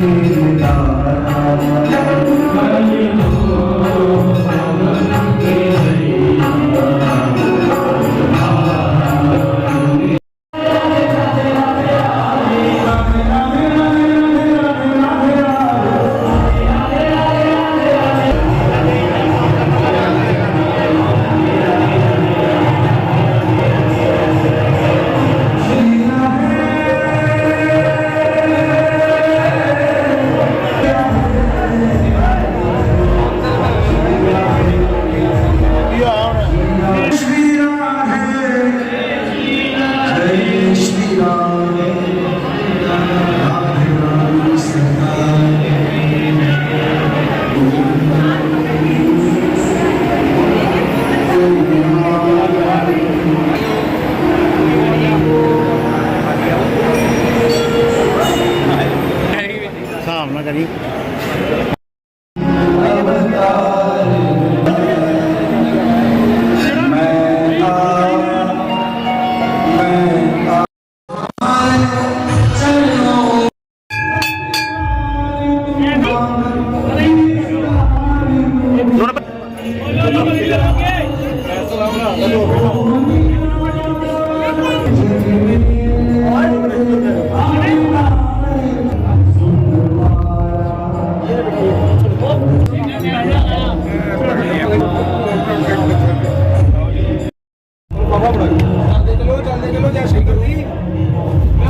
Thank you.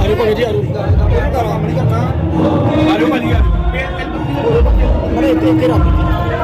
ਆਜੋ ਭਾਜੀ ਕਰਨਾ ਆਜੋ ਭਾਜੀ ਆਜੋ ਮੇਰੇ ਇੱਥੇ ਇੱਥੇ ਰੱਖ।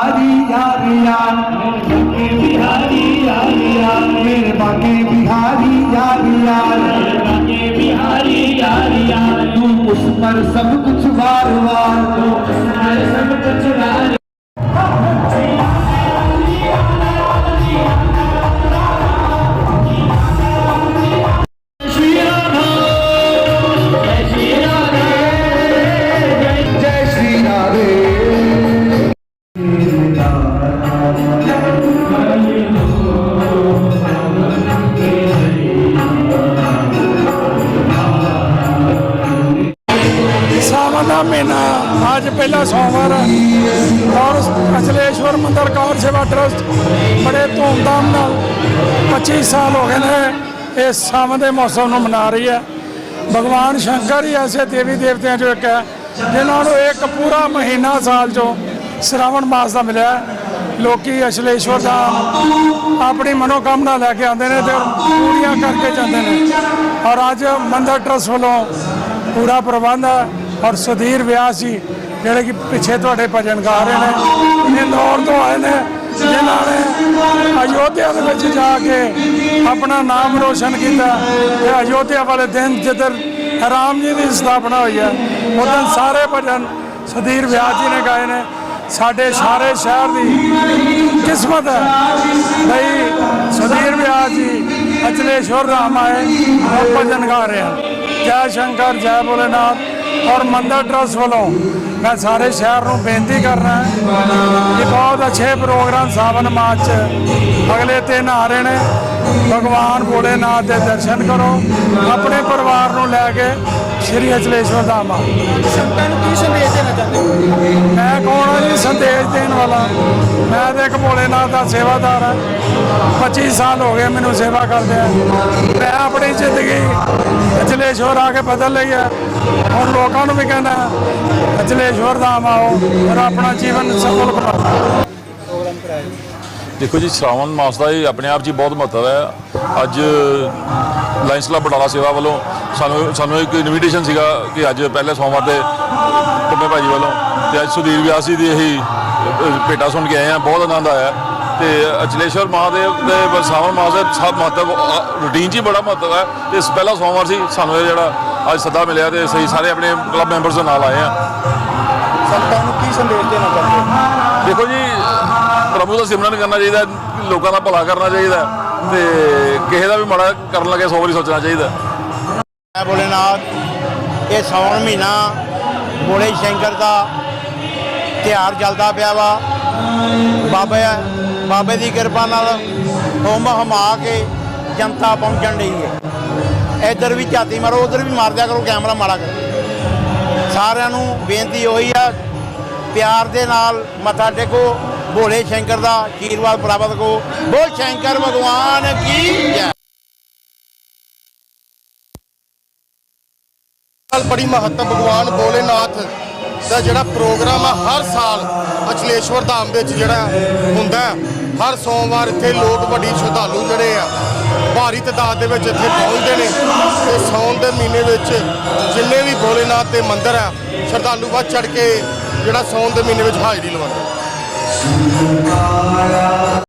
बिहारी यार यार बाके बिहारी यार यार मेरे बाके बिहारी यार यार बाके बिहारी यार यार तू उस पर सब कुछ वार वार तू ਸਾਵਨ ਦਾ ਮਹੀਨਾ ਅੱਜ ਪਹਿਲਾ ਸੋਮਵਾਰ ਔਰ ਅਚਲੇਸ਼ਵਰ ਮੰਦਰ ਕੌਰ ਸੇਵਾ ਟਰਸਟ ਬੜੇ ਧੂਮਧਾਮ ਨਾਲ 25 ਸਾਲ ਹੋ ਗਏ ਨੇ ਇਸ ਸਾਵਨ ਦੇ ਮੌਸਮ ਨੂੰ ਮਨਾ ਰਹੀ ਹੈ। ਭਗਵਾਨ ਸ਼ੰਕਰ ਹੀ ਐਸੇ ਦੇਵੀ ਦੇਵਤਿਆਂ ਚੋਂ ਇੱਕ ਹੈ, ਜਿਨ੍ਹਾਂ ਨੂੰ ਇੱਕ ਪੂਰਾ ਮਹੀਨਾ ਸਾਲ ਚੋਂ ਸ਼ਰਾਵਣ ਮਾਸ ਦਾ ਮਿਲਿਆ ਹੈ। ਲੋਕੀ ਅਚਲੇਸ਼ਵਰ ਦਾ ਆਪਣੀ ਮਨੋਕਾਮਨਾ ਲੈ ਕੇ ਆਉਂਦੇ ਨੇ ਤੇ ਪੂਰੀਆਂ ਕਰਕੇ ਜਾਂਦੇ ਨੇ। ਔਰ ਅੱਜ ਮੰਦਰ ਟਰਸਟ ਵੱਲੋਂ ਪੂਰਾ ਪ੍ਰਬੰਧ ਹੈ। ਔਰ ਸੁਧੀਰ ਵਿਆਸ ਜੀ, ਜਿਹੜੇ ਕਿ ਪਿੱਛੇ ਤੁਹਾਡੇ ਭਜਨ ਗਾ ਰਹੇ ਨੇ ਇੰਦੌਰ ਤੋਂ ਆਏ ਨੇ, ਜਿਨ੍ਹਾਂ ਨੇ ਅਯੋਧਿਆ ਦੇ ਵਿੱਚ ਜਾ ਕੇ ਆਪਣਾ ਨਾਮ ਰੋਸ਼ਨ ਕੀਤਾ ਤੇ ਅਯੋਧਿਆ ਵਾਲੇ ਦਿਨ ਜਿੱਦਣ ਰਾਮ ਜੀ ਦੀ ਸਥਾਪਨਾ ਹੋਈ ਹੈ ਉਦੋਂ ਸਾਰੇ ਭਜਨ ਸੁਧੀਰ ਵਿਆਸ ਜੀ ਨੇ ਗਾਏ ਨੇ। ਸਾਡੇ ਸਾਰੇ ਸ਼ਹਿਰ ਦੀ ਕਿਸਮਤ ਹੈ ਬਈ ਸੁਧੀਰ ਵਿਆਸ ਜੀ, ਅਚਲੇਸ਼ਵਰ ਰਾਮ ਆਏ, ਉਹ ਭਜਨ ਗਾ ਰਹੇ ਹਨ। ਜੈ ਸ਼ੰਕਰ, ਜੈ ਭੋਲੇਨਾਥ। ਔਰ ਮੰਦਰ ਟਰਸਟ ਵੱਲੋਂ ਮੈਂ ਸਾਰੇ ਸ਼ਹਿਰ ਨੂੰ ਬੇਨਤੀ ਕਰਨਾ ਹੈ ਕਿ ਬਹੁਤ ਅੱਛੇ ਪ੍ਰੋਗਰਾਮ ਸਾਵਨ ਮਾਸ 'ਚ ਅਗਲੇ ਤਿੰਨ ਆ ਰਹੇ ਨੇ। ਭਗਵਾਨ ਭੋਲੇਨਾਥ ਦੇ ਦਰਸ਼ਨ ਕਰੋ। ਆਪਣੇ ਪਰਿਵਾਰ ਨੂੰ ਲੈ ਕੇ ਸ਼੍ਰੀ ਅਚਲੇਸ਼ਵਰ ਧਾਮ ਆ। ਸੰਤਾਂ ਨੂੰ ਕੀ ਸੰਦੇਸ਼ ਦੇਣਾ ਚਾਹੁੰਦੇ ਹੋ? ਮੈਂ ਕੌਣ ਆ ਜੀ ਸੰਦੇਸ਼ ਦੇਣ ਵਾਲਾ? ਮੈਂ ਤੇ ਇੱਕ ਭੋਲੇਨਾਥ ਦਾ ਸੇਵਾਦਾਰ ਹਾਂ। 25 ਸਾਲ ਹੋ ਗਏ ਮੈਨੂੰ ਸੇਵਾ ਕਰਦੇ ਆ। ਮੈਂ ਆਪਣੀ ਜ਼ਿੰਦਗੀ ਅਚਲੇਸ਼ਵਰ ਆ ਕੇ ਬਦਲ ਲਈ ਹੈ ਹੁਣ ਲੋਕਾਂ ਨੂੰ ਵੀ ਕਹਿੰਦਾ ਅਚਲੇਸ਼ਵਰ ਧਾਮ ਆਓ ਔਰ ਆਪਣਾ ਜੀਵਨ ਸਫਲ ਬਣਾਓ ਦੇਖੋ ਜੀ, ਸ਼ਰਾਵਣ ਮਾਸ ਦਾ ਇਹ ਆਪਣੇ ਆਪ 'ਚ ਹੀ ਬਹੁਤ ਮਹੱਤਵ ਹੈ। ਅੱਜ ਲਾਇਨਸ ਕਲੱਬ ਬਟਾਲਾ ਸੇਵਾ ਵੱਲੋਂ ਸਾਨੂੰ ਸਾਨੂੰ ਇੱਕ ਇਨਵੀਟੇਸ਼ਨ ਸੀਗਾ ਕਿ ਅੱਜ ਪਹਿਲੇ ਸੋਮਵਾਰ ਦੇ ਟੱਬੇ ਭਾਜੀ ਵੱਲੋਂ ਤੇ ਅੱਜ ਸੁਧੀਰ ਵਿਆਸ ਜੀ ਦੀ ਇਹੀ ਭੇਟਾ ਸੁਣ ਕੇ ਆਏ ਆ ਬਹੁਤ ਆਨੰਦ ਆਇਆ। ਤੇ ਅਚਲੇਸ਼ਵਰ ਮਹਾਦੇਵ ਦੇ ਸ਼ਰਾਵਣ ਮਾਸ ਦਾ ਸਭ ਮਹੱਤਵ ਰੂਟੀਨ 'ਚ ਹੀ ਬੜਾ ਮਹੱਤਵ ਹੈ। ਤੇ ਇਸ ਪਹਿਲਾ ਸੋਮਵਾਰ ਸੀ, ਸਾਨੂੰ ਇਹ ਜਿਹੜਾ ਅੱਜ ਸੱਦਾ ਮਿਲਿਆ ਤੇ ਅਸੀਂ ਸਾਰੇ ਆਪਣੇ ਕਲੱਬ ਮੈਂਬਰਸ ਦੇ ਨਾਲ ਆਏ ਆ ਸੰਤਾਂ ਨੂੰ ਕੀ ਸੰਦੇਸ਼ ਦੇਣਾ ਚਾਹੁੰਦੇ ਹੋ? ਦੇਖੋ ਜੀ ਪ੍ਰਭੂ ਦਾ ਸਿਮਰਨ ਕਰਨਾ ਚਾਹੀਦਾ ਲੋਕਾਂ ਦਾ ਭਲਾ ਕਰਨਾ ਚਾਹੀਦਾ ਤੇ ਕਿਸੇ ਦਾ ਵੀ ਮਾੜਾ ਕਰਨ ਲੱਗੇ ਸੌ ਵਾਰੀ ਸੋਚਣਾ ਚਾਹੀਦਾ। ਹੈ। ਜੈ ਭੋਲੇਨਾਥ ਇਹ ਸਾਵਣ ਮਹੀਨਾ ਭੋਲੇ ਸ਼ੰਕਰ ਦਾ ਤਿਉਹਾਰ ਚੱਲਦਾ ਪਿਆ ਵਾ। ਬਾਬੇ ਬਾਬੇ ਦੀ ਕਿਰਪਾ ਨਾਲ ਹੁਮ ਹਮਾ ਕੇ ਜਨਤਾ ਪਹੁੰਚਣ ਲਈ ਹੈ। ਇੱਧਰ ਵੀ ਝਾਤੀ ਮਾਰੋ, ਉਧਰ ਵੀ ਮਾਰ ਦਿਆ ਕਰੋ, ਕੈਮਰਾ ਮਾੜਾ ਕਰੋ। ਸਾਰਿਆਂ ਨੂੰ ਬੇਨਤੀ ਹੋਈ ਆ, ਪਿਆਰ ਦੇ ਨਾਲ ਮੱਥਾ ਟੇਕੋ, ਭੋਲੇ ਸ਼ੰਕਰ ਦਾ ਆਸ਼ੀਰਵਾਦ ਪ੍ਰਾਪਤ ਕਰੋ। ਬੋਲ ਸ਼ੰਕਰ, ਭਗਵਾਨ ਕੀ ਜੈ। ਨਾਲ ਬੜੀ ਮਹੱਤਵ ਭਗਵਾਨ ਭੋਲੇਨਾਥ ਦਾ ਜਿਹੜਾ ਪ੍ਰੋਗਰਾਮ ਆ, ਹਰ ਸਾਲ ਅਚਲੇਸ਼ਵਰ ਧਾਮ ਵਿੱਚ ਜਿਹੜਾ ਹੁੰਦਾ ਹਰ ਸੋਮਵਾਰ ਇੱਥੇ ਲੋਕ ਵੱਡੀ ਸ਼ਰਧਾਲੂ ਜਿਹੜੇ ਆ ਭਾਰੀ ਤਾਦਾਦ ਦੇ ਵਿੱਚ ਇੱਥੇ ਪਹੁੰਚਦੇ ਨੇ ਤੇ ਸੌਣ ਦੇ ਮਹੀਨੇ ਵਿੱਚ ਜਿੰਨੇ ਵੀ ਭੋਲੇਨਾਥ ਦੇ ਮੰਦਿਰ ਆ, ਸ਼ਰਧਾਲੂ ਵੱਧ ਚੜ ਕੇ ਜਿਹੜਾ ਸੌਣ ਦੇ ਮਹੀਨੇ ਵਿੱਚ ਹਾਜ਼ਰੀ ਲਵਾਉਂਦੇ